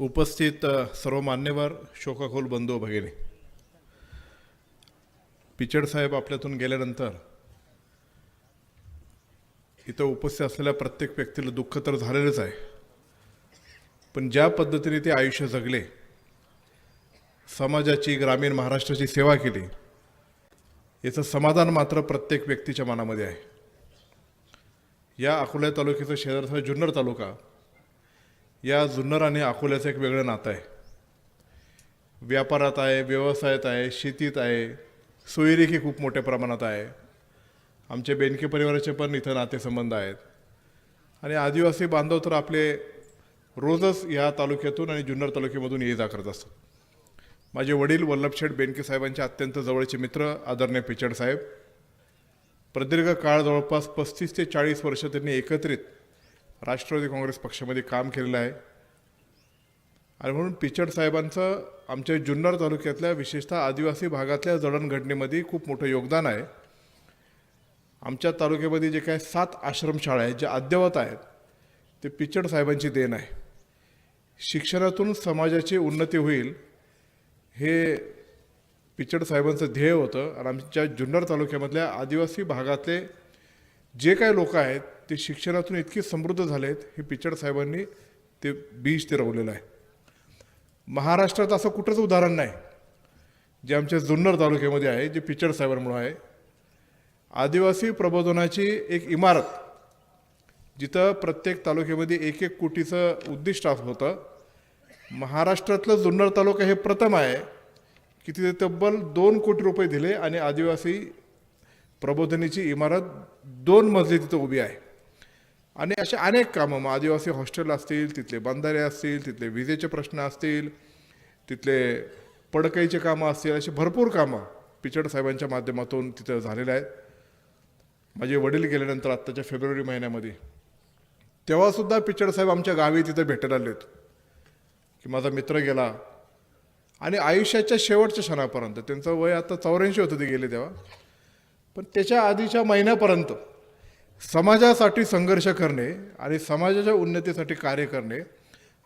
उपस्थित सर्व मान्यवर शोकाखोल बंधू भगिनी. पिचड साहेब आपल्यातून गेल्यानंतर इथं उपस्थित असलेल्या प्रत्येक व्यक्तीला दुःख तर झालेलंच आहे. पण ज्या पद्धतीने ते आयुष्य जगले समाजाची ग्रामीण महाराष्ट्राची सेवा केली याचं समाधान मात्र प्रत्येक व्यक्तीच्या मनामध्ये आहे. या अकोला तालुक्याचा शेजारचा जुन्नर तालुका या जुन्नर आणि अकोल्याचं एक वेगळं नातं आहे. व्यापारात आहे व्यवसायात आहे शेतीत आहे सोयीरेखी खूप मोठ्या प्रमाणात आहे. आमचे बेनके परिवाराचे पण इथं नातेसंबंध आहेत. आणि आदिवासी बांधव तर आपले रोजच या तालुक्यातून आणि जुन्नर तालुक्यामधून ये जा करत असतात. माझे वडील वल्लभशेठ बेनके साहेबांचे अत्यंत जवळचे मित्र आदरणीय पिचड साहेब. प्रदीर्घ काळ जवळपास पस्तीस ते चाळीस वर्ष त्यांनी एकत्रित राष्ट्रवादी काँग्रेस पक्षामध्ये काम केलेलं आहे. आणि म्हणून पिचड साहेबांचं आमच्या जुन्नर तालुक्यातल्या विशेषतः आदिवासी भागातल्या जडणघडणीमध्ये खूप मोठं योगदान आहे. आमच्या तालुक्यामध्ये जे काय सात आश्रमशाळा आहेत ज्या अद्ययावत आहेत ते पिचड साहेबांची देण आहे. शिक्षणातून समाजाची उन्नती होईल हे पिचड साहेबांचं ध्येय होतं. आणि आमच्या जुन्नर तालुक्यामधल्या आदिवासी भागातले जे काही लोक आहेत ते शिक्षणातून इतके समृद्ध झालेत हे पिचड साहेबांनी ते बीज ते रवलेलं आहे. महाराष्ट्रात असं कुठंच उदाहरण नाही. जे आमच्या जुन्नर तालुक्यामध्ये आहे जे पिचड म्हणून आहे. आदिवासी प्रबोधनाची एक इमारत जिथं प्रत्येक तालुक्यामध्ये एक एक कोटीचं उद्दिष्ट होतं. महाराष्ट्रातलं जुन्नर तालुका हे प्रथम आहे की तिथे तब्बल दोन कोटी रुपये दिले आणि आदिवासी प्रबोधनीची इमारत दोन मजली तिथं उभी आहे. आणि असे अनेक कामं मग आदिवासी हॉस्टेल असतील तिथले बंधारे असतील तिथले विजेचे प्रश्न असतील तिथले पडकईचे कामं असतील अशी भरपूर कामं पिचड साहेबांच्या माध्यमातून तिथं झालेले आहेत. माझे वडील गेल्यानंतर आत्ताच्या फेब्रुवारी महिन्यामध्ये. तेव्हासुद्धा पिचड साहेब आमच्या गावी तिथं भेटायला आलेत की माझा मित्र गेला. आणि आयुष्याच्या शेवटच्या क्षणापर्यंत त्यांचं वय आता चौऱ्याऐंशी होतं ते गेले तेव्हा. पण त्याच्या आधीच्या महिन्यापर्यंत समाजासाठी संघर्ष करणे आणि समाजाच्या उन्नतीसाठी कार्य करणे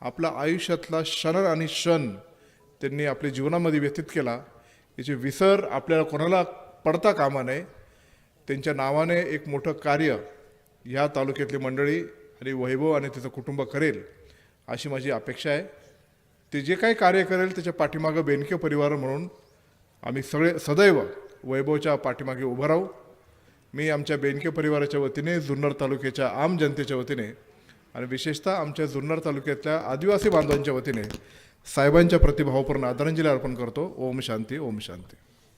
आपला आयुष्यातला क्षण आणि क्षण त्यांनी आपल्या जीवनामध्ये व्यतीत केला. याचे विसर आपल्याला कोणाला पडता कामा नये. त्यांच्या नावाने एक मोठं कार्य ह्या तालुक्यातली मंडळी आणि वैभव आणि त्याचं कुटुंब करेल अशी माझी अपेक्षा आहे. ते जे काही कार्य करेल त्याच्या पाठीमागं बेनके परिवार म्हणून आम्ही सगळे सदैव वैभवच्या पाठीमागे उभं राहू. मी आमच्या बेनके परिवाराच्या वतीने जुन्नर तालुक्याच्या आम जनतेच्या वतीने आणि विशेषतः आमच्या जुन्नर तालुक्यातल्या आदिवासी बांधवांच्या वतीने साहेबांच्या प्रतिभावपूर्ण आदरांजली अर्पण करतो. ओम शांती ओम शांती.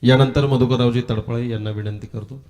यानंतर मधुकररावजी तडफळे यांना विनंती करतो.